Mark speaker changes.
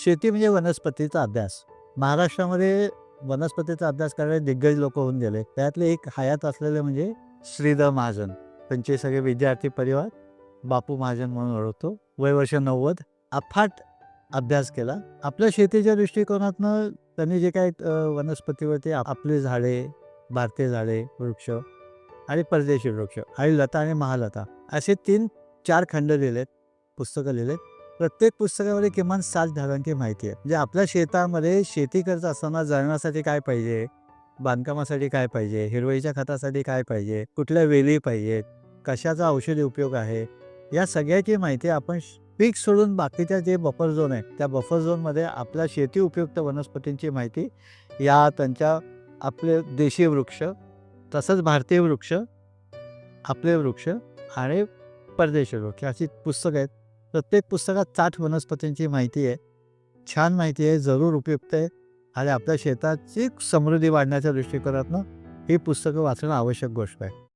Speaker 1: शेती म्हणजे वनस्पतीचा अभ्यास. महाराष्ट्रामध्ये वनस्पतीचा अभ्यास करणारे दिग्गज लोक होऊन गेले. त्यातले एक हयात असलेले म्हणजे श्रीधर महाजन. त्यांचे सगळे विद्यार्थी परिवार बापू महाजन म्हणून ओळखतो. वय वर्ष नव्वद. अफाट अभ्यास केला. आपल्या शेतीच्या दृष्टिकोनातनं त्यांनी जे काही वनस्पतीवरती आपली झाडे भारतीय झाडे वृक्ष आणि परदेशी वृक्ष आणि लता आणि महालता असे तीन चार खंड लिहिलेत पुस्तकं लिहिलेत. प्रत्येक पुस्तकामध्ये किमान सात ढगांची माहिती आहे. म्हणजे आपल्या शेतामध्ये शेती करत असताना जळणासाठी काय पाहिजे? बांधकामासाठी काय पाहिजे? हिरवळीच्या खतासाठी काय पाहिजे? कुठल्या वेली पाहिजेत कशाचा औषधी उपयोग आहे? या सगळ्याची माहिती आपण पीक सोडून बाकीच्या जे बफर झोन आहे त्या बफर झोनमध्ये आपल्या शेती उपयुक्त वनस्पतींची माहिती या त्यांच्या आपले देशी वृक्ष तसंच भारतीय वृक्ष आपले वृक्ष आणि परदेशी वृक्ष अशी पुस्तकं आहेत. प्रत्येक पुस्तकात साठ वनस्पतींची माहिती आहे. छान माहिती आहे जरूर उपयुक्त आहे आणि आपल्या शेताची समृद्धी वाढण्याच्या दृष्टिकोनातनं ही पुस्तकं वाचणं आवश्यक गोष्ट आहे.